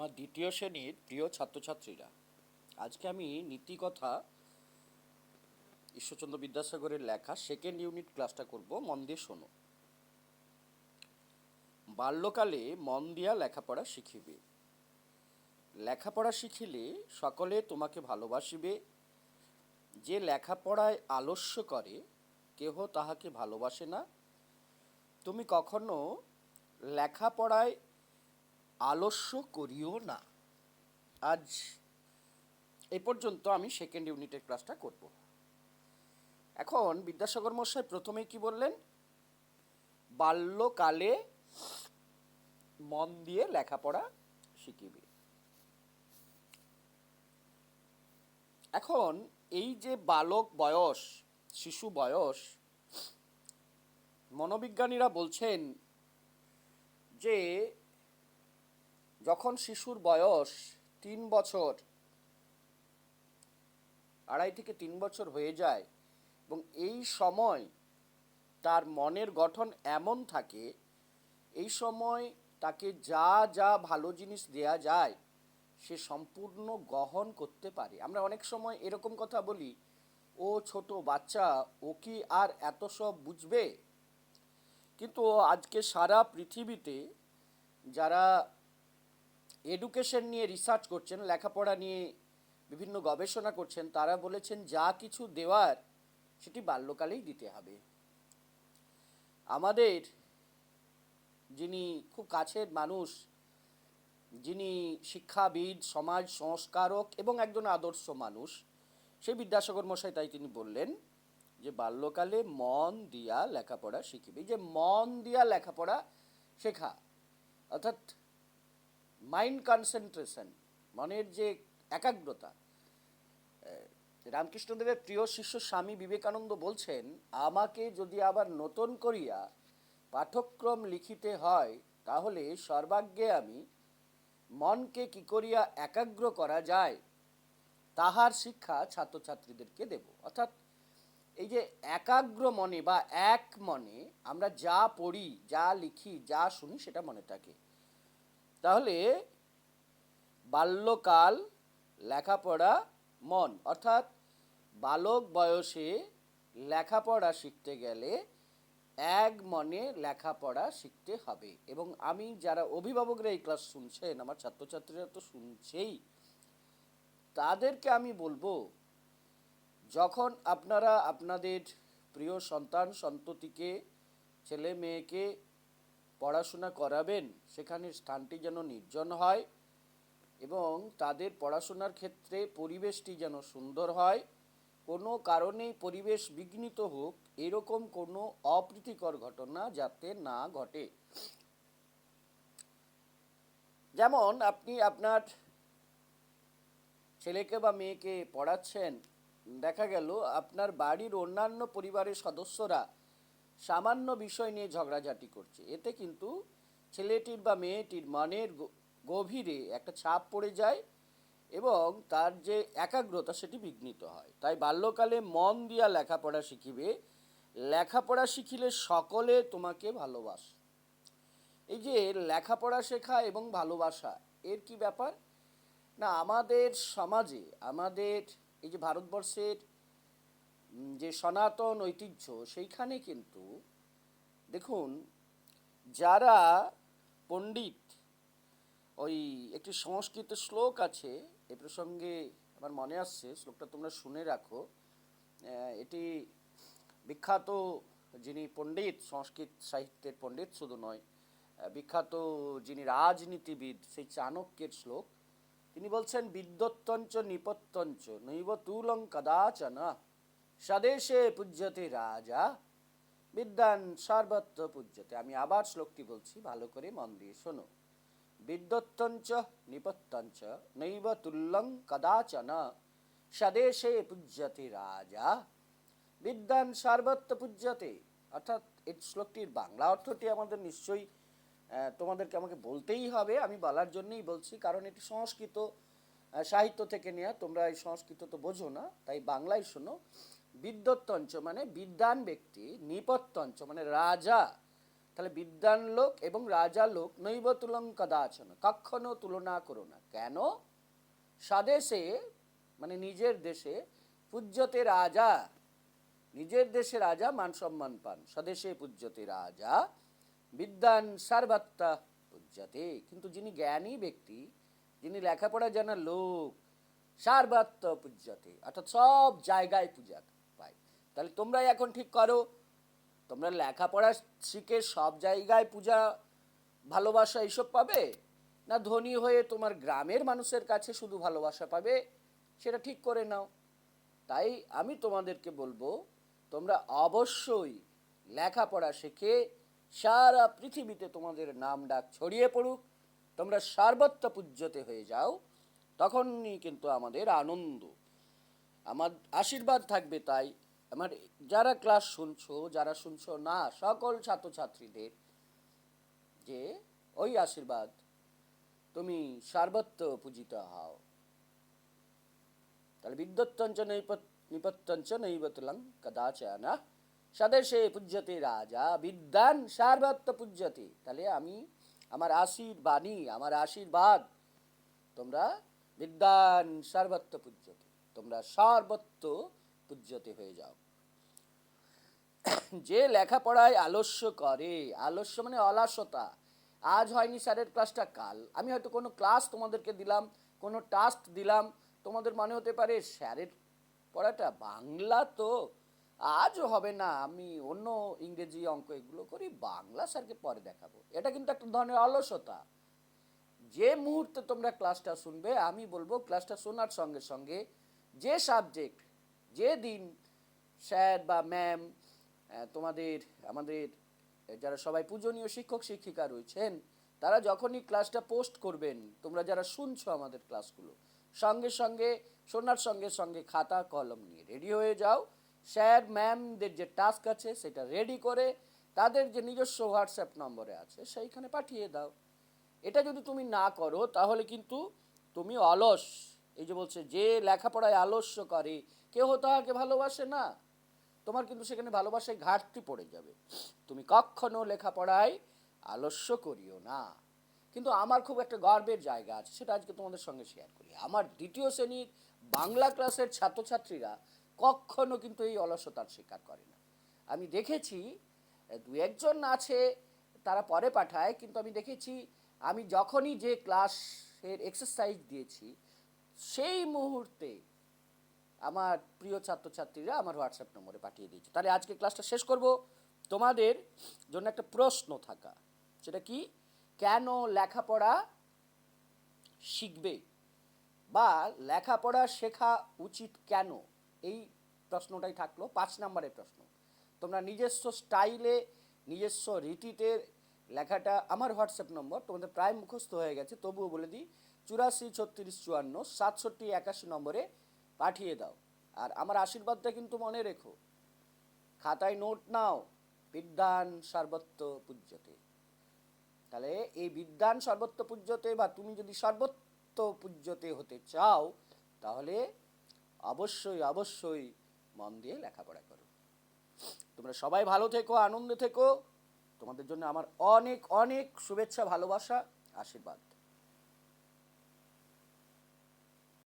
আমার দ্বিতীয় শ্রেণির প্রিয় ছাত্রছাত্রীরা, আজকে আমি নীতিকথা ঈশ্বরচন্দ্র বিদ্যাসাগরের লেখা সেকেন্ড ইউনিট ক্লাসটা করব, মন দিয়ে শোনো। বাল্যকালে মন দিয়া লেখাপড়া শিখিবে। লেখাপড়া শিখিলে সকলে তোমাকে ভালোবাসিবে। যে লেখাপড়ায় আলস্য করে, কেহ তাহাকে ভালোবাসে না। তুমি কখনো লেখাপড়ায় আলস্য করিও না। আজ এ পর্যন্ত আমি সেকেন্ড ইউনিটের ক্লাসটা করব। এখন বিদ্যাসাগর মশাই প্রথমে কি বললেন? বাল্যকালে মন দিয়ে লেখাপড়া শিখিবে। এখন এই যে বালক বয়স, শিশু বয়স, মনোবিজ্ঞানীরা বলছেন যে যখন শিশুর বয়স তিন বছর, আড়াই থেকে তিন বছর হয়ে যায় এবং এই সময় তার মনের গঠন এমন থাকে, এই সময় তাকে যা যা ভালো জিনিস দেয়া যায়, সে সম্পূর্ণ গ্রহণ করতে পারে। আমরা অনেক সময় এরকম কথা বলি, ও ছোট বাচ্চা, ও কি আর এত সব বুঝবে? কিন্তু আজকে সারা পৃথিবীতে যারা এডুকেশন নিয়ে রিসার্চ করছেন, লেখাপড়া নিয়ে বিভিন্ন গবেষণা করছেন, তারা বলেছেন যা কিছু দেওয়ার সেটি বাল্যকালেই দিতে হবে। আমাদের যিনি খুব কাছের মানুষ, যিনি শিক্ষাবিদ, সমাজ সংস্কারক এবং একজন আদর্শ মানুষ, সেই বিদ্যাসাগর মশাই তাই তিনি বললেন যে বাল্যকালে মন দিয়া লেখাপড়া শিখিবে। যে মন দিয়া লেখাপড়া শেখা, অর্থাৎ মাইন্ড কনসেন্ট্রেশন, মনের যে একাগ্রতা রামকৃষ্ণদেবের প্রিয় শিষ্য স্বামী বিবেকানন্দ বলছেন, আমাকে যদি আবার নতুন করিয়া পাঠক্রম লিখিতে হয়, তাহলে সর্বাগ্যে আমি মনকে কি করিয়া একাগ্র করা যায়, তাহার শিক্ষা ছাত্রছাত্রীদেরকে দেব। অর্থাৎ এই যে একাগ্র মনে বা এক মনে আমরা যা পড়ি, যা লিখি, যা শুনি, সেটা মনে থাকে। তাহলে বাল্যকাল লেখাপড়া মন। অর্থাৎ বালক বয়সে লেখাপড়া শিখতে গেলে এক মনে লেখাপড়া শিখতে হবে। এবং আমি যারা অভিভাবকরা এই ক্লাস শুনছেন, আমার ছাত্রছাত্রীরা তো শুনছেই, তাদেরকে আমি বলব, যখন আপনারা আপনাদের প্রিয় সন্তান সন্ততিকে, ছেলে মেয়েকে পড়াশোনা করাবেন, সেখানে স্থানটি যেন নির্জন হয় এবং তাদের পড়াশোনার ক্ষেত্রে পরিবেশটি যেন সুন্দর হয়। কোনো কারণেই পরিবেশ বিঘ্নিত হোক, এরকম কোনো অপ্রীতিকর ঘটনা যাতে না ঘটে। যেমন আপনি আপনার ছেলেকে বা মেয়েকে পড়াচ্ছেন, দেখা গেল আপনার বাড়ির অন্যান্য পরিবারের সদস্যরা সামান্য বিষয় নিয়ে ঝগড়াঝাটি করছে। এতে কিন্তু ছেলেটির বা মেয়েটির মনের গভীরে একটা ছাপ পড়ে যায় এবং তার যে একাগ্রতা সেটি বিঘ্নিত হয়। তাই বাল্যকালে মন দিয়া লেখাপড়া শিখিবে। লেখাপড়া শিখিলে সকলে তোমাকে ভালোবাস। এই যে লেখাপড়া শেখা এবং ভালোবাসা, এর কি ব্যাপার? না, আমাদের সমাজে, আমাদের এই যে ভারতবর্ষের যে সনাতন ঐতিহ্য, সেইখানে কিন্তু, দেখুন, যারা পণ্ডিত, ওই একটি সংস্কৃত শ্লোক আছে, এ প্রসঙ্গে আমার মনে আসছে, শ্লোকটা তোমরা শুনে রাখো এটি বিখ্যাত যিনি পণ্ডিত, সংস্কৃত সাহিত্যের পণ্ডিত শুধু নয় বিখ্যাত যিনি রাজনীতিবিদ, সেই চাণক্যের শ্লোক, তিনি বলছেন, বিদ্যত্তঞ্চ নিপত্যঞ্চ নৈব তুলং কদাচন। স্বদেশে পূজ্যতে রাজা বিদ্যান সর্বত্র পূজ্যতে। আমি আবার শ্লোকটি বলছি, ভালো করে মন দিয়ে শোনো। বিদ্যত্তঞ্চ নিপত্যঞ্চ নৈব তুল্যং কদাচন। স্বদেশে পূজ্যতে রাজা বিদ্যান সর্বত্র পূজ্যতে। অর্থাৎ এই শ্লোকটির বাংলা অর্থটি আমাদের নিশ্চয়ই তোমাদেরকে আমাকে বলতেই হবে। আমি বলার জন্যই বলছি, কারণ এটি সংস্কৃত সাহিত্য থেকে নেওয়া তোমরা এই সংস্কৃত তো বোঝো না, তাই বাংলায় শোনো। বিদ্যত্তঞ্চ মানে বিদ্যান ব্যক্তি নিপত্যঞ্চ মানে রাজা। তাহলে বিদ্যান লোক এবং রাজা লোক নৈব তুলং কদাচন কখনো তুলনা করো না। কেন? স্বদেশে মানে নিজের দেশে পূজ্যতে রাজা। নিজের দেশে রাজা মান সম্মান পান। স্বদেশে পূজ্যতে রাজা বিদ্যান সার্বাত্তা পূজ্যতে। কিন্তু যিনি জ্ঞানী ব্যক্তি, যিনি লেখাপড়া জানা লোক সার্বাত্ম পূজ্যতে। অর্থাৎ সব জায়গায় পূজা তাহলে তোমরাই এখন ঠিক করো। তোমরা লেখাপড়া শিখে সব জায়গায় পূজা, ভালোবাসা এইসব পাবে? না ধনী হয়ে তোমার গ্রামের মানুষের কাছে শুধু ভালোবাসা পাবে? সেটা ঠিক করে নাও। তাই আমি তোমাদেরকে বলব, তোমরা অবশ্যই লেখাপড়া শিখে সারা পৃথিবীতে তোমাদের নাম ডাক ছড়িয়ে পড়ুক। তোমরা সার্বত্র পূজ্যতে হয়ে যাও, তখনই কিন্তু আমাদের আনন্দ, আমার আশীর্বাদ থাকবে তাই। আমার যারা ক্লাস শুনছো, যারা শুনছো না, সকল ছাত্রছাত্রীদের যে ওই আশীর্বাদ, তুমি সার্বত্র পূজিত হও। তাহলে বিদ্যুৎতঞ্চ নিপত্যঞ্চ নৈবতুলং কদাচন স্বদেশে পূজ্যতে রাজা, বিদ্যান সার্বত্র পূজ্যতে। তাহলে আমি আমার আশীর্বাণী, আমার আশীর্বাদ, তোমরা বিদ্যান সর্বত্র পূজ্যতে। তোমরা সর্বত্র পূজ্যতে হয়ে যাও। যে লেখাপড়ায় আলস্য করে, আলস্য মানে অলসতা। আজ হয়নি স্যারের ক্লাসটা, কাল। আমি হয়তো কোনো ক্লাস তোমাদেরকে দিলাম, কোনো টাস্ক দিলাম, তোমাদের মনে হতে পারে স্যারের পড়াটা বাংলা তো। আজও হবে না, আমি অন্য ইংরেজি অঙ্ক এগুলো করি, বাংলা স্যারকে পরে দেখাবো। এটা কিন্তু একটা ধরনের অলসতা। যে মুহূর্তে তোমরা ক্লাসটা শুনবে, আমি বলব ক্লাসটা শোনার সঙ্গে সঙ্গে যে সাবজেক্ট যে দিন স্যার বা ম্যাম তোমাদের, আমাদের, যারা সবাই পূজনীয় শিক্ষক, শিক্ষিকা রয়েছেন, তারা যখনই ক্লাসটা পোস্ট করবেন, তোমরা যারা শুনছো আমাদের ক্লাসগুলো, সঙ্গে সঙ্গে, শোনার সঙ্গে সঙ্গে খাতা, কলম নিয়ে রেডি হয়ে যাও। স্যার, ম্যামদের যে টাস্ক আছে, সেটা রেডি করে তাদের যে নিজস্ব হোয়াটসঅ্যাপ নম্বরে আছে, সেইখানে পাঠিয়ে দাও। এটা যদি তুমি না করো, তাহলে কিন্তু তুমি অলস, এই যে বলছে, যে লেখাপড়ায় আলস্য করে কেউ তাহাকে ভালোবাসে না। তোমার কিন্তু সেখানে ভালোবাসায় ঘাটতি পড়ে যাবে। তুমি কখনো লেখাপড়ায় আলস্য করিও না। কিন্তু আমার খুব একটা গর্বের জায়গা আছে, সেটা আজকে তোমাদের সঙ্গে শেয়ার করি। আমার দ্বিতীয় শ্রেণির বাংলা ক্লাসের ছাত্রছাত্রীরা কখনো কিন্তু এই অলসতার শিকার করে না। আমি দেখেছি, দু একজন আছে, তারা পরে পাঠায়, কিন্তু আমি দেখেছি, আমি যখনই যে ক্লাসের এক্সারসাইজ দিয়েছি, সেই মুহূর্তে আমার প্রিয় ছাত্রছাত্রীরা আমার হোয়াটসঅ্যাপ নম্বরে পাঠিয়ে দিয়েছে। তাহলে আজকে ক্লাসটা শেষ করব। তোমাদের জন্য একটা প্রশ্ন থাকা। সেটা কি? কেন লেখাপড়া শিখবে? বা লেখাপড়া শেখা উচিত কেন? এই প্রশ্নটাই থাকল, পাঁচ নম্বরের প্রশ্ন। তোমরা নিজস্ব স্টাইলে, নিজস্ব রীতিতে লেখাটা আমার হোয়াটসঅ্যাপ নম্বর, তোমাদের প্রায় মুখস্থ হয়ে গেছে, তবুও বলে দিই, চুরাশি ছত্রিশ চুয়ান্ন সাতষট্টি একাশি নম্বরে পাঠিয়ে দাও। আর আমার আশীর্বাদটা কিন্তু মনে রেখো। খাতায় নোট নাও, বিদ্যান সর্বত্র পূজ্যতে। তাহলে এই বিদ্যান সর্বত্র পূজ্যতে বা তুমি যদি সর্বত্র পূজ্যতে হতে চাও, তাহলে অবশ্যই অবশ্যই মন দিয়ে লেখাপড়া করো। তোমরা সবাই ভালো থেকো, আনন্দে থেকো। তোমাদের জন্য আমার অনেক অনেক শুভেচ্ছা, ভালোবাসা, আশীর্বাদ।